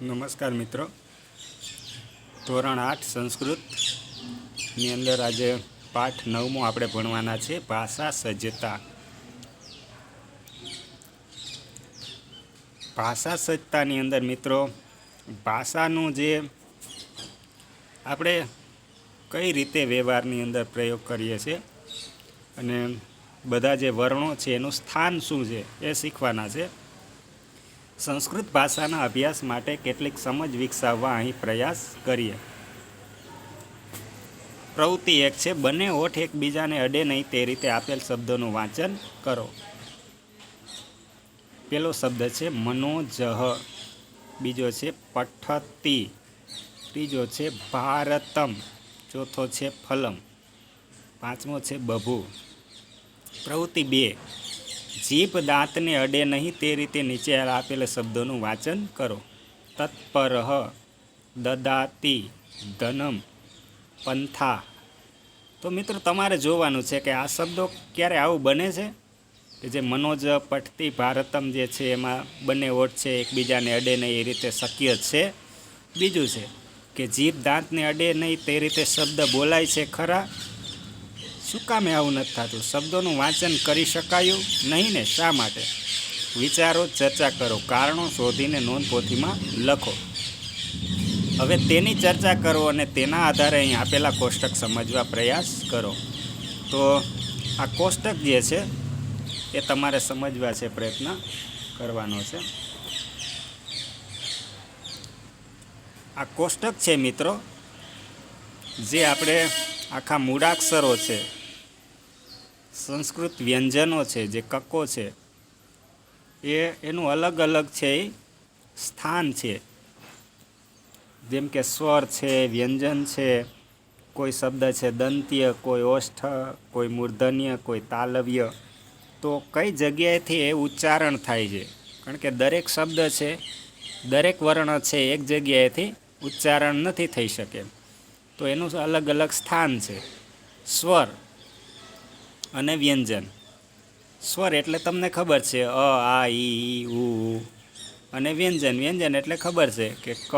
નમસ્કાર મિત્રો. ધોરણ આઠ સંસ્કૃતની અંદર આજે પાઠ નવમો આપણે ભણવાના છે, ભાષા સજ્જતા. ભાષા સજ્જતાની અંદર મિત્રો, ભાષાનું જે આપણે કઈ રીતે વ્યવહારની અંદર પ્રયોગ કરીએ છીએ અને બધા જે વર્ણો છે એનું સ્થાન શું છે એ શીખવાના છે. સંસ્કૃત ભાષાના અભ્યાસ માટે કેટલીક સમજ વિકસાવવા અહીં પ્રયાસ કરીએ. પ્રવૃત્તિ એક છે, બંને હોઠ એકબીજાને અડે નહીં તે રીતે આપેલ શબ્દોનું વાંચન કરો. પેલો શબ્દ છે, મનોજહ. બીજો છે, પઠતી. ત્રીજો છે, ભારતમ. ચોથો છે, ફલમ. પાંચમો છે, બભુ. પ્રવૃત્તિ બે જીભ દાંતને અડે નહીં તે રીતે નીચે આપેલા શબ્દોનું વાંચન કરો. તત્પર, દદાતી, ધનમ, પંથા. તો મિત્રો, તમારે જોવાનું છે કે આ શબ્દો ક્યારે આવું બને છે? કે જે મનોજ, પઠતી, ભારતમ જે છે, એમાં બંને ઓઠ છે, એકબીજાને અડે નહીં, એ રીતે શક્ય છે? બીજું છે કે જીભ દાંતને અડે નહીં, તે રીતે શબ્દ બોલાય છે ખરા? શું કામે આવું નથી થતું? શબ્દોનું વાંચન કરી શકાયું નહીં ને શા માટે? વિચારો, ચર્ચા કરો, કારણો શોધીને નોંધપોથીમાં લખો. હવે તેની ચર્ચા કરો અને તેના આધારે અહીં આપેલા કોષ્ટક સમજવા પ્રયાસ કરો. તો આ કોષ્ટક જે છે, એ તમારે સમજવા છે, પ્રયત્ન કરવાનો છે. આ કોષ્ટક છે, મિત્રો, જે આપણે આખા મૂળાક્ષરો છે સંસ્કૃત વ્યંજનો છે, જે કક્કો છે, એ એનું અલગ અલગ છે એ સ્થાન છે. જેમ કે સ્વર છે, વ્યંજન છે, કોઈ શબ્દ છે દંત્ય, કોઈ ઓષ્ઠ, કોઈ મૂર્ધન્ય, કોઈ તાલવ્ય, તો કઈ જગ્યાએથી એ ઉચ્ચારણ થાય છે? કારણ કે દરેક શબ્દ છે, દરેક વર્ણ છે, એક જગ્યાએથી ઉચ્ચારણ નથી થઈ શકે. તો એનું અલગ અલગ સ્થાન છે. સ્વર. અને વ્યંજન. સ્વર એટલે તમને ખબર છે, અ, આ, ઈ ઉ. અને વ્યંજન વ્યંજન એટલે ખબર છે કે ક,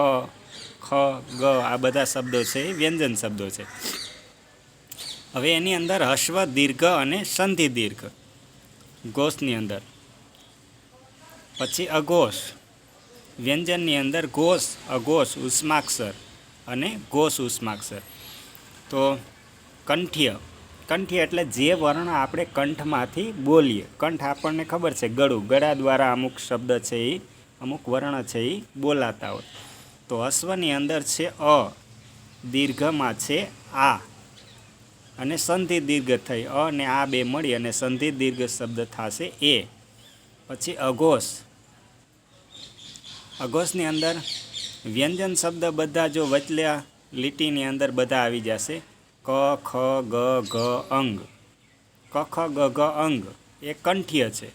ખ, ગ, આ બધા શબ્દો છે, એ વ્યંજન શબ્દો છે. હવે એની અંદર હસ્વ દીર્ઘ અને સંધિ દીર્ઘ. ઘોષની અંદર. પછી અઘોષ. વ્યંજનની અંદર ઘોષ અઘોષ, ઉષ્માક્ષર અને ઘોષ ઉષ્માક્ષર. તો કંઠ્ય. કંઠ્ય એટલે જે વર્ણ આપણે કંઠમાંથી બોલીએ. કંઠ આપણને ખબર છે, ગળું. ગળા દ્વારા અમુક શબ્દ છે એ અમુક વર્ણ છે એ બોલાતા હોય. તો અશ્વની અંદર છે અ, દીર્ઘમાં છે આ. અને સંધિ દીર્ઘ થઈ. અ અને આ બે મળી અને સંધિ દીર્ઘ શબ્દ થશે એ. પછી અઘોષ. અઘોષની અંદર વ્યંજન શબ્દ બધા જો વચલ્યા લીટીની અંદર બધા આવી જશે. ક, ખ, ગ ઘ અંગ. ક, ખ, ગ ઘ અંગ. એ કંઠ્ય છે.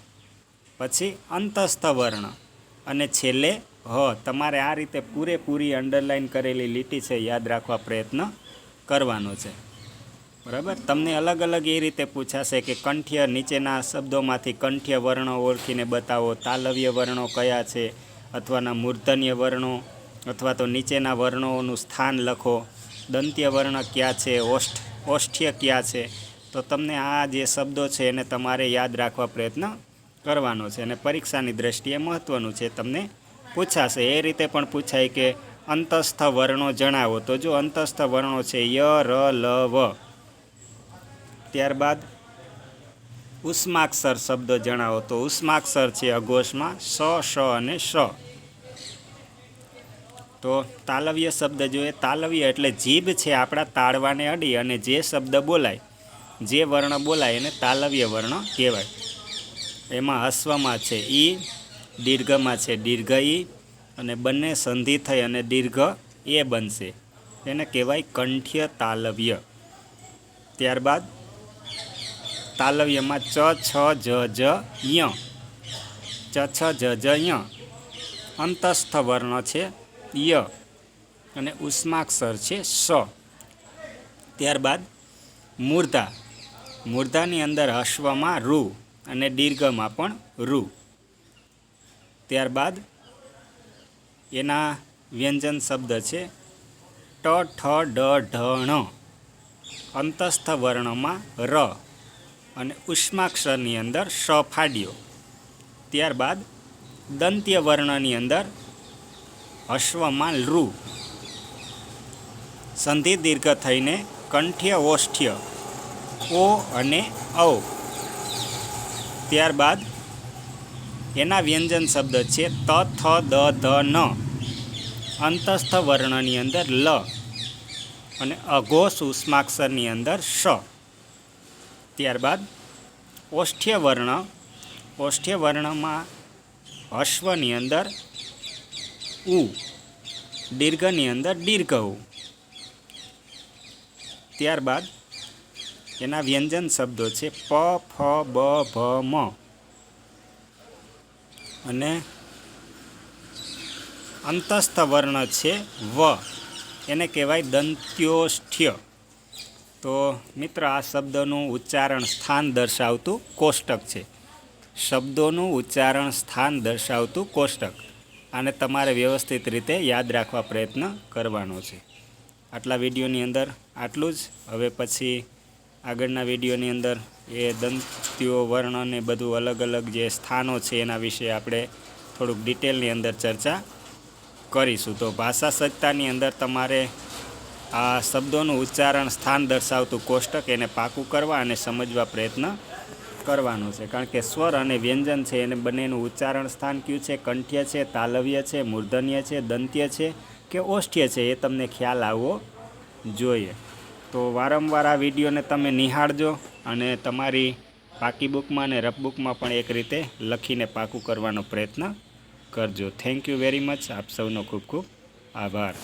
પછી અંતસ્થ વર્ણ અને છેલ્લે હ. તમારે આ રીતે પૂરેપૂરી અંડરલાઈન કરેલી લીટી છે, યાદ રાખવા પ્રયત્ન કરવાનો છે. બરાબર? તમને અલગ અલગ એ રીતે પૂછાશે કે કંઠ્ય નીચેના શબ્દોમાંથી કંઠ્ય વર્ણો ઓળખીને બતાવો. તાલવ્ય વર્ણો કયા છે? અથવાના મૂર્ધન્ય વર્ણો? અથવા તો નીચેના વર્ણોનું સ્થાન લખો. દંત્ય વર્ણ ક્યાં છે, ઓષ્ઠ, ઓષ્ઠ્ય ક્યાં છે, તો તમને આ જે શબ્દો છે એને તમારે યાદ રાખવા પ્રયત્ન કરવાનો છે અને પરીક્ષાની દ્રષ્ટિએ મહત્ત્વનું છે તમને પૂછાશે. એ રીતે પણ પૂછાય કે અંતસ્થ વર્ણો જણાવો. તો જો અંતસ્થ વર્ણો છે, ય, ર, લ, વ, ત્યારબાદ ઉષ્માક્ષર શબ્દ જણાવો. તો ઉષ્માક્ષર છે અઘોષમાં સ, શ અને શ. તો તાલવ્ય શબ્દ જોઈએ. તાલવ્ય એટલે જીભ છે આપણા તાળવાને અડી અને જે શબ્દ બોલાય, જે વર્ણ બોલાય એને તાલવ્ય વર્ણ કહેવાય. એમાં હસ્વમાં છે ઈ, દીર્ઘમાં છે દીર્ઘ ઈ, અને બંને સંધિ થઈ અને દીર્ઘ એ બનશે. એને કહેવાય કંઠ્ય તાલવ્ય. ત્યારબાદ તાલવ્યમાં ચ, છ, જ જ, ય. ચ, છ, જ જ, ય. અંતસ્થ વર્ણ છે. ય અને ઉષ્માક્ષર છે સ. ત્યારબાદ મૂર્ધા. મૂર્ધાની અંદર હસ્વમાં રૂ અને દીર્ઘમાં પણ રૂ ત્યારબાદ એના વ્યંજન શબ્દ છે ટ, ઠ, ડ ઢ ણ અંતસ્થ વર્ણમાં ર અને ઉષ્માક્ષરની અંદર સ ફાડ્યો. ત્યારબાદ દંત્ય વર્ણની અંદર અશ્વમાં લૃ સંધિ દીર્ઘ થઈને કંઠ્ય ઓષ્ઠ્ય ઓ અને ઔ. ત્યારબાદ એના વ્યંજન શબ્દ છે ત, થ, દ, ધ, ન. અંતસ્થ વર્ણની અંદર લ અને અઘોષ ઉષ્માક્ષરની અંદર શ. ત્યારબાદ ઓષ્ઠ્ય વર્ણ. ઓષ્ઠ્ય વર્ણમાં અશ્વની અંદર ઉ દીર્ઘની અંદર દીર્ઘ ઉ ત્યારબાદ એના વ્યંજન શબ્દો છે પ ફ બ ભ મ અને અંતસ્થ વર્ણ છે વ એને કહેવાય દંત્યોષ્ઠ્ય તો મિત્ર આ શબ્દનું ઉચ્ચારણ સ્થાન દર્શાવતું કોષ્ટક છે શબ્દોનું ઉચ્ચારણ સ્થાન દર્શાવતું કોષ્ટક આને તમારે વ્યવસ્થિત રીતે યાદ રાખવા પ્રયત્ન કરવાનો છે. આટલા વિડીયોની અંદર આટલું જ. હવે પછી આગળના વિડીયોની અંદર એ દંતીઓ વર્ણ અને બધું અલગ અલગ જે સ્થાનો છે એના વિશે આપણે થોડુંક ડિટેલની અંદર ચર્ચા કરીશું. તો ભાષા સત્તાની અંદર તમારે આ શબ્દોનું ઉચ્ચારણ સ્થાન દર્શાવતું કોષ્ટક એને પાકું કરવા અને સમજવા પ્રયત્ન કરવાનો છે. કારણ કે સ્વર અને વ્યંજન છે, એને બંનેનું ઉચ્ચારણ સ્થાન કયું છે? કંઠ્ય છે, તાલવ્ય છે, મૂર્ધન્ય છે, દંત્ય છે કે ઓષ્ઠ્ય છે? એ તમને ખ્યાલ આવવો જોઈએ. તો વારંવાર આ વિડીયોને તમે નિહાળજો અને તમારી પાકી બુકમાં અને રફ બુકમાં પણ એક રીતે લખીને પાકું કરવાનો પ્રયત્ન કરજો. થેન્ક યુ વેરી મચ આપ સૌનો ખૂબ ખૂબ આભાર.